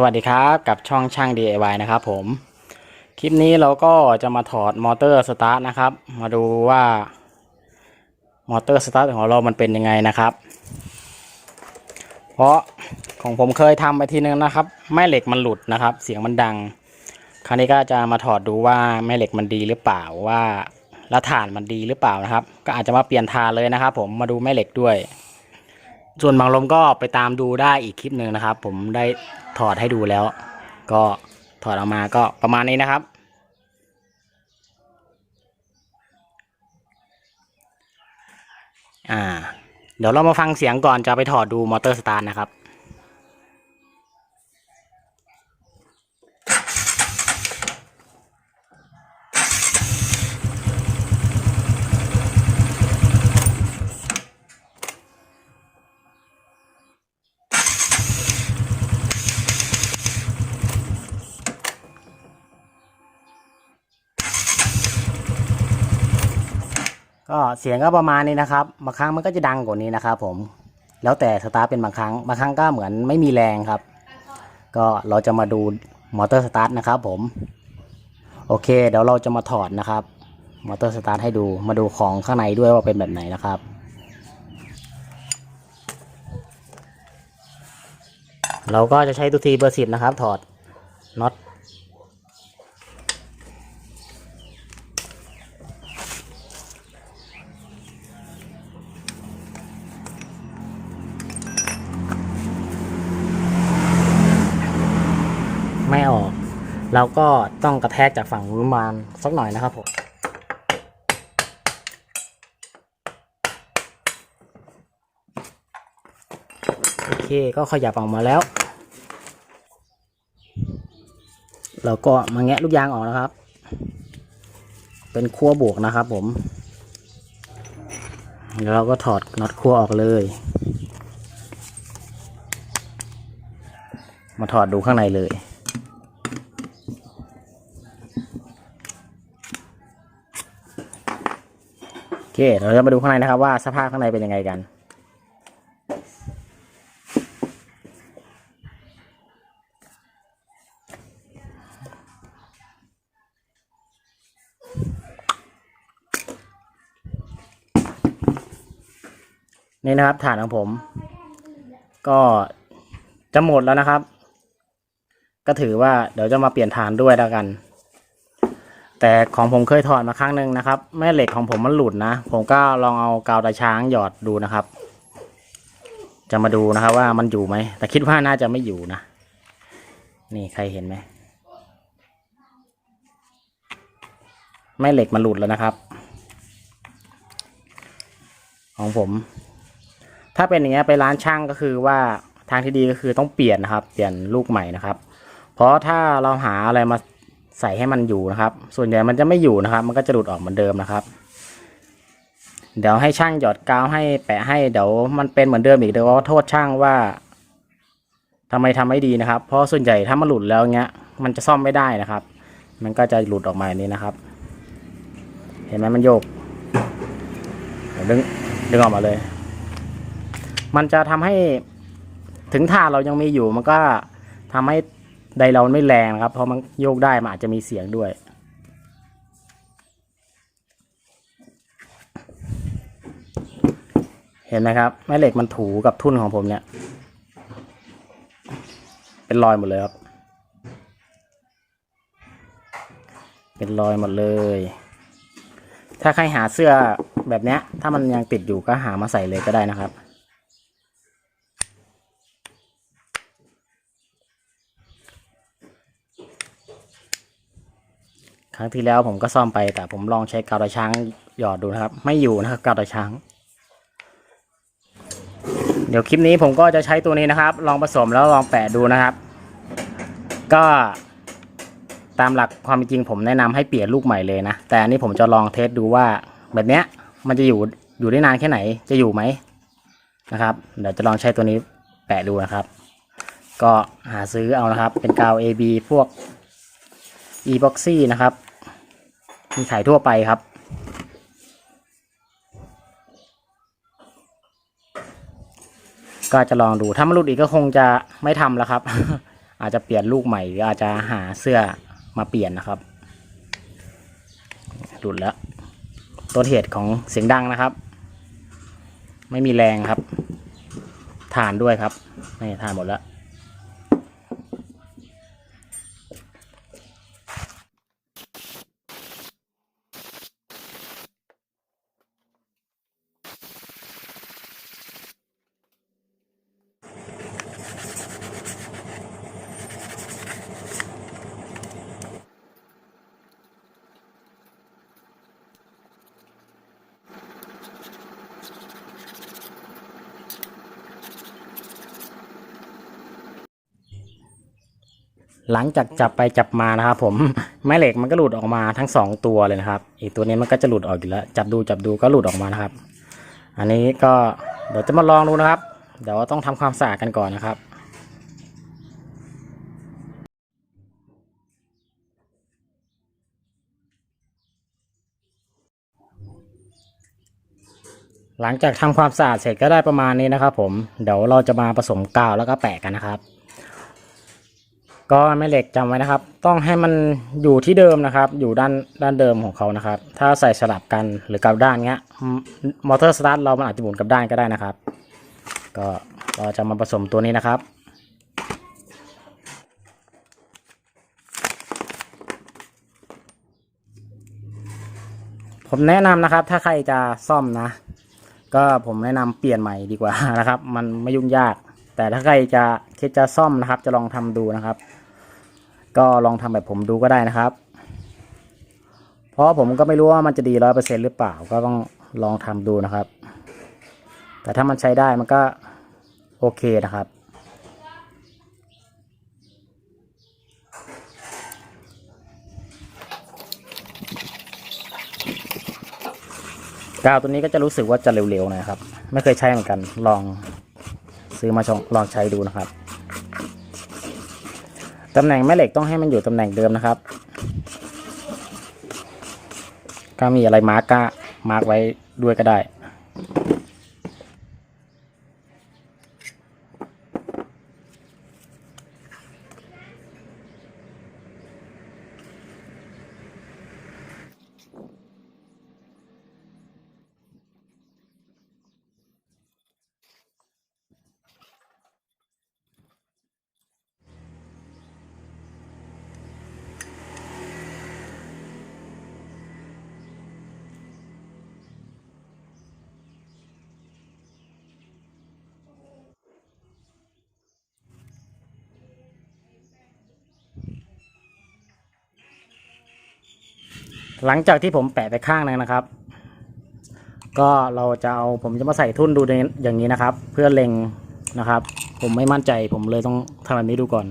สวัสดีครับกับช่องช่าง DIY นะครับผม คลิปนี้เราก็จะมาถอดมอเตอร์สตาร์ทนะครับ มาดูว่ามอเตอร์สตาร์ทของเรามันเป็นยังไงนะครับ เพราะของผมเคยทำไปทีนึงนะครับ แม่เหล็กมันหลุดนะครับ เสียงมันดัง คราวนี้ก็จะมาถอดดูว่าแม่เหล็กมันดีหรือเปล่าว่าล้วฐานมันดีหรือเปล่านะครับ ก็อาจจะมาเปลี่ยนฐานเลยนะครับ ผมมาดูแม่เหล็กด้วย ส่วนบางลมก็ไปตามดูได้อีกคลิปหนึ่งนะครับ ผมได้ ถอดให้ดูแล้ว ก็ถอดออกมาก็ประมาณนี้นะครับ อ่า เดี๋ยวเรามาฟังเสียงก่อนจะไปถอดดูมอเตอร์สตาร์นะครับ ก็เสียงก็ประมาณนี้นะครับบางครั้งมันก็จะดังกว่านี้นะครับผมแล้วแต่สตาร์ทเป็นบางครั้งบางครั้งก็เหมือนไม่มีแรงครับ ก็เราจะมาดูมอเตอร์สตาร์ทนะครับผมโอเค เดี๋ยวเราจะมาถอดนะครับมอเตอร์สตาร์ทให้ดูมาดูของข้างในด้วยว่าเป็นแบบไหนนะครับเราก็จะใช้ตัวทีเบอร์สิบนะครับ ถอดน็อต ไม่ออก เราก็ต้องกระแทกจากฝั่งนู้นมาสักหน่อยนะครับผมโอเคก็ขยับออกมาแล้ว เราก็มาแงะลูกยางออกนะครับ เป็นขั้วบวกนะครับผมแล้วเราก็ถอดน็อตขั้วออกเลย มาถอดดูข้างในเลย เคเราจะมาดูข้างในนะครับว่าสภาพข้างในเป็นยังไงกัน นี่นะครับฐานของผม ก็จะหมดแล้วนะครับ ก็ถือว่าเดี๋ยวจะมาเปลี่ยนฐานด้วยแล้วกัน แต่ของผมเคยถอดมาครั้งหนึ่งนะครับ แม่เหล็กของผมมันหลุดนะ ผมก็ลองเอากาวตาช้างหยอดดูนะครับ จะมาดูนะครับว่ามันอยู่ไหม แต่คิดว่าน่าจะไม่อยู่นะ นี่ใครเห็นไหมแม่เหล็กมันหลุดแล้วนะครับ ของผม ถ้าเป็นอย่างเงี้ยไปร้านช่างก็คือว่าทางที่ดีก็คือต้องเปลี่ยนนะครับ เปลี่ยนลูกใหม่นะครับ เพราะถ้าเราหาอะไรมา ใส่ให้มันอยู่นะครับ ส่วนใหญ่มันจะไม่อยู่นะครับ มันก็จะหลุดออกเหมือนเดิมนะครับ เดี๋ยวให้ช่างหยอดกาวให้แปะให้เดี๋ยวมันเป็นเหมือนเดิมอีกเดี๋ยวก็โทษช่างว่าทำไมทำไม่ดีนะครับ เพราะส่วนใหญ่ถ้ามันหลุดแล้วเงี้ย มันจะซ่อมไม่ได้นะครับ มันก็จะหลุดออกมาอย่างนี้นะครับ เห็นไหมมันโยกดึงดึงออกมาเลย มันจะทำให้ถึงท่าเรายังมีอยู่มันก็ทำให้ ไดเราไม่แรงนะครับ เพราะมันโยกได้มันอาจจะมีเสียงด้วย เห็นไหมครับ แม่เหล็กมันถูกับทุ่นของผมเนี่ย เป็นรอยหมดเลยครับ เป็นรอยหมดเลย ถ้าใครหาเสื้อแบบเนี้ยถ้ามันยังติดอยู่ก็หามาใส่เลยก็ได้นะครับ ครั้งที่แล้วผมก็ซ่อมไป แต่ผมลองใช้กาวตาช้างหยอดดูนะครับ ไม่อยู่นะครับกาวตาช้าง เดี๋ยวคลิปนี้ผมก็จะใช้ตัวนี้นะครับ ลองผสมแล้วลองแปะดูนะครับ ก็ตามหลักความจริงผมแนะนำให้เปลี่ยนลูกใหม่เลยนะ แต่อันนี้ผมจะลองเทสดูว่าแบบเนี้ยมันจะอยู่อยู่ได้นานแค่ไหนจะอยู่ไหมนะครับ เดี๋ยวจะลองใช้ตัวนี้แปะดูนะครับ ก็หาซื้อเอานะครับ เป็นกาว AB พวก e-boxy นะครับ มีขายทั่วไปครับ ก็จะลองดูถ้ามันหลุดอีกก็คงจะไม่ทำแล้วครับ อาจจะเปลี่ยนลูกใหม่หรืออาจจะหาเสื้อมาเปลี่ยนนะครับ หลุดแล้วต้นเหตุของเสียงดังนะครับ ไม่มีแรงครับ ฐานด้วยครับนี่ฐานหมดแล้ว หลังจากจับไปจับมานะครับผมแม่เหล็กมันก็หลุดออกมาทั้งสองตัวเลยนะครับ อีกตัวนี้มันก็จะหลุดออกอยู่แล้ว จับดูจับดูก็หลุดออกมานะครับ อันนี้ก็เดี๋ยวจะมาลองดูนะครับ เดี๋ยวต้องทำความสะอาดกันก่อนนะครับหลังจากทำความสะอาดเสร็จก็ได้ประมาณนี้นะครับผม เดี๋ยวเราจะมาผสมกาวแล้วก็แปะกันนะครับ ก็แม่เหล็กจำไว้นะครับ ต้องให้มันอยู่ที่เดิมนะครับ อยู่ด้านด้านเดิมของเขานะครับ ถ้าใส่สลับกันหรือกลับด้านเงี้ยมอเตอร์สตาร์ทเรามันอาจจะหมุนกลับด้านก็ได้นะครับ ก็เราจะมาผสมตัวนี้นะครับผมแนะนำนะครับ ถ้าใครจะซ่อมนะ ก็ผมแนะนำเปลี่ยนใหม่ดีกว่านะครับ มันไม่ยุ่งยาก แต่ถ้าใครจะคิดจะซ่อมนะครับ จะลองทำดูนะครับ ก็ลองทำแบบผมดูก็ได้นะครับ เพราะผมก็ไม่รู้ว่ามันจะดีร้อยเปอร์เซ็นหรือเปล่าก็ต้องลองทำดูนะครับ แต่ถ้ามันใช้ได้มันก็โอเคนะครับกาวตัวนี้ก็จะรู้สึกว่าจะเร็วๆนะครับ ไม่เคยใช้เหมือนกัน ลองซื้อมาลองใช้ดูนะครับ ตำแหน่งแม่เหล็กต้องให้มันอยู่ตำแหน่งเดิมนะครับ ก็มีอะไรมาร์กก็มาร์กไว้ด้วยก็ได้ หลังจากที่ผมแปะไปข้างนึงนะครับ ก็เราจะเอาผมจะมาใส่ทุ่นดูในอย่างนี้นะครับ เพื่อเล็งนะครับ ผมไม่มั่นใจผมเลยต้องทำแบบนี้ดูก่อน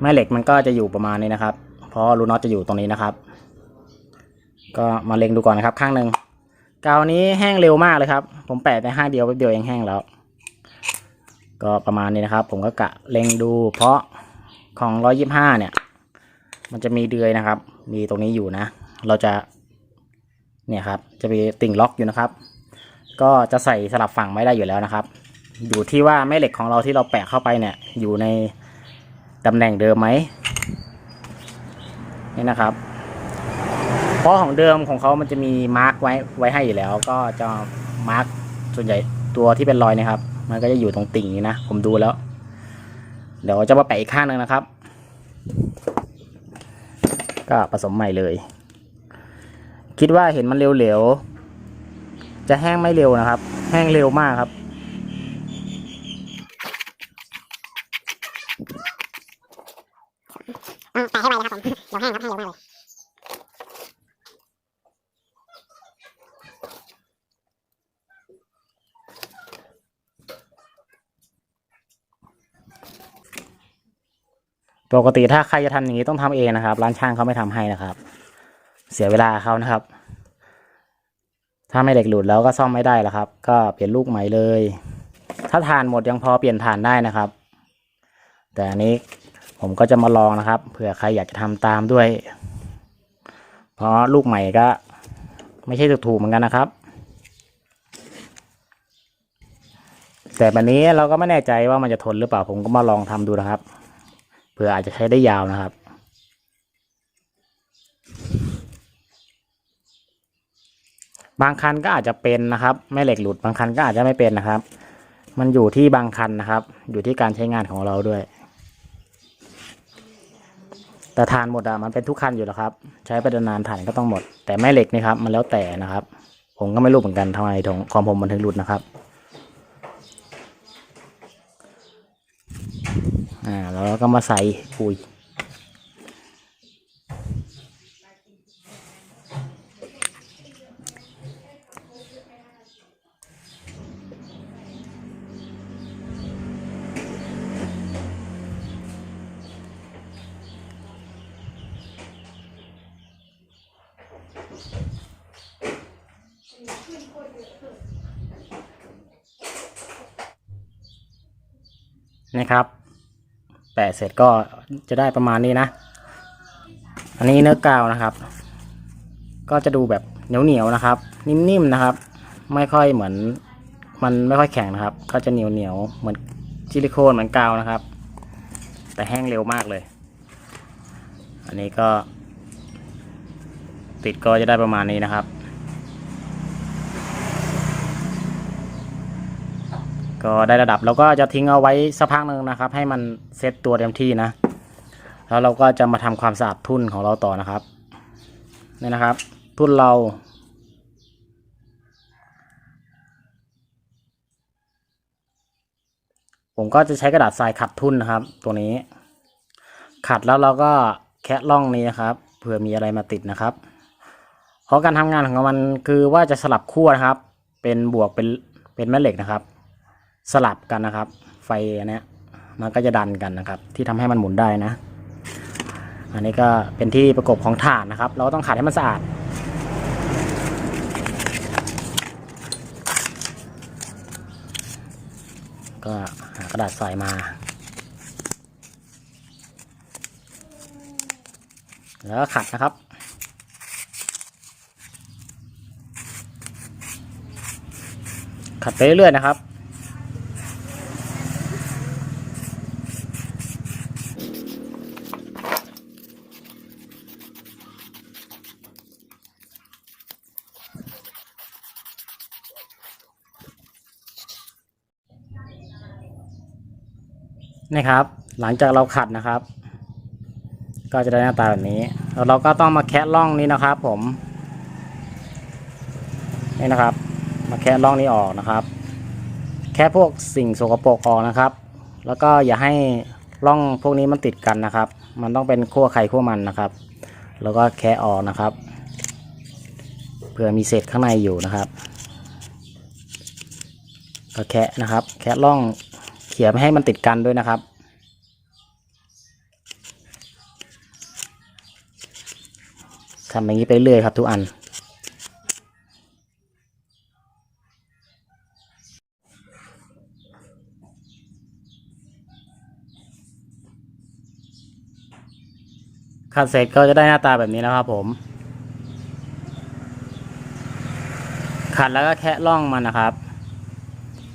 แม่เหล็กมันก็จะอยู่ประมาณนี้นะครับ เพราะรูน็อตจะอยู่ตรงนี้นะครับ ก็มาเล็งดูก่อนนะครับ ข้างหนึ่งกาวนี้แห้งเร็วมากเลยครับ ผมแปะไปห้าเดียวแป๊บเดียวเองแห้งแล้ว ก็ประมาณนี้นะครับ ผมก็กะเล็งดู เพราะของร้อยยิบห้าเนี่ย มันจะมีเดือยนะครับ มีตรงนี้อยู่นะ เราจะ เนี่ยครับ จะมีติ่งล็อกอยู่นะครับ ก็จะใส่สลับฝั่งไม่ได้อยู่แล้วนะครับ อยู่ที่ว่าแม่เหล็กของเราที่เราแปะเข้าไปเนี่ย อยู่ในตำแหน่งเดิมไหมนี่นะครับเพราะของเดิมของเขามันจะมีมาร์กไว้ไว้ให้อยู่แล้ว ก็จะมาร์กส่วนใหญ่ตัวที่เป็นรอยนะครับ มันก็จะอยู่ตรงติ่งนี้นะ ผมดูแล้ว เดี๋ยวจะมาแปะอีกข้างหนึ่งนะครับ ก็ผสมใหม่เลย คิดว่าเห็นมันเร็วๆ จะแห้งไม่เร็วนะครับ แห้งเร็วมากครับแปะให้ไวนะครับผมเดี๋ยวแห้งครับแห้งเร็วมากเลย ปกติถ้าใครจะทำอย่างนี้ต้องทำเองนะครับ ร้านช่างเขาไม่ทำให้นะครับ เสียเวลาเขานะครับ ถ้าไม่เหล็กหลุดแล้วก็ซ่อมไม่ได้แล้วครับ ก็เปลี่ยนลูกใหม่เลย ถ้าทานหมดยังพอเปลี่ยนฐานได้นะครับ แต่อันนี้ผมก็จะมาลองนะครับเผื่อใครอยากจะทำตามด้วย เพราะลูกใหม่ก็ ไม่ใช่ถูกๆเหมือนกันนะครับ แต่แบบนี้เราก็ไม่แน่ใจว่ามันจะทนหรือเปล่าผมก็มาลองทำดูนะครับ เผื่ออาจจะใช้ได้ยาวนะครับ บางคันก็อาจจะเป็นนะครับแม่เหล็กหลุดบางคันก็อาจจะไม่เป็นนะครับ มันอยู่ที่บางคันนะครับ อยู่ที่การใช้งานของเราด้วย แต่ฐานหมดอะมันเป็นทุกคันอยู่แล้วครับ ใช้ไปนานๆฐานก็ต้องหมด แต่แม่เหล็กนี่ครับมันแล้วแต่นะครับ ผมก็ไม่รู้เหมือนกันทำไมของของผมมันถึงหลุดนะครับ อ่าแล้วเราก็มาใส่ปุ๋ยนะครับ แปะเสร็จก็จะได้ประมาณนี้นะ อันนี้เนื้อกาวนะครับ ก็จะดูแบบเหนียวเหนียวๆนะครับ นิ่มๆนะครับ ไม่ค่อยเหมือนมันไม่ค่อยแข็งนะครับ ก็จะเหนียวเหนียวๆเหมือนซิลิโคนเหมือนกาวนะครับ แต่แห้งเร็วมากเลย อันนี้ก็ ติดก็จะได้ประมาณนี้นะครับ ก็ได้ระดับเราก็จะทิ้งเอาไว้สักพักหนึ่งนะครับ ให้มันเซตตัวเต็มที่นะ แล้วเราก็จะมาทำความสะอาดทุ่นของเราต่อนะครับนี่นะครับ ทุ่นเราผมก็จะใช้กระดาษทรายขัดทุ่นนะครับ ตัวนี้ ขัดแล้วเราก็แคะล่องนี้นะครับเผื่อมีอะไรมาติดนะครับ เพราะการทำงานของมันคือว่าจะสลับขั้วนะครับ เป็นบวกเป็นเป็นแม่เหล็กนะครับ สลับกันนะครับ ไฟอันนี้มันก็จะดันกันนะครับ ที่ทำให้มันหมุนได้นะ อันนี้ก็เป็นที่ประกบของถ่านนะครับ เราต้องขัดให้มันสะอาดก็หากระดาษใส่มา แล้วก็ขัดนะครับ ขัดไปเรื่อยๆนะครับ นี่ครับ หลังจากเราขัดนะครับ ก็จะได้หน้าตาแบบนี้แล้วเราก็ต้องมาแคะร่องนี้นะครับ ผมนี่นะครับ มาแคะร่องนี้ออกนะครับ แค่พวกสิ่งสกปรกออกนะครับ แล้วก็อย่าให้ร่องพวกนี้มันติดกันนะครับ มันต้องเป็นขั้วไข่ขั้วมันนะครับ แล้วก็แคะออกนะครับเผื่อมีเศษข้างในอยู่นะครับก็แคะนะครับ แคะร่อง เขี่ยไม่ให้มันติดกันด้วยนะครับ ทำอย่างนี้ไปเรื่อยครับทุกอันขัดเสร็จก็จะได้หน้าตาแบบนี้นะครับผมขัดแล้วก็แคะร่องมันนะครับ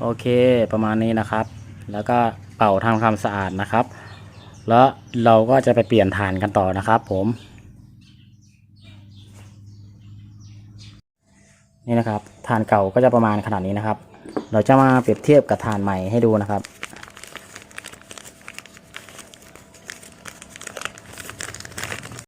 โอเคประมาณนี้นะครับ แล้วก็เป่าทำความสะอาดนะครับ แล้วเราก็จะไปเปลี่ยนฐานกันต่อนะครับ ผมนี่นะครับฐานเก่าก็จะประมาณขนาดนี้นะครับ เราจะมาเปรียบเทียบกับฐานใหม่ให้ดูนะครับ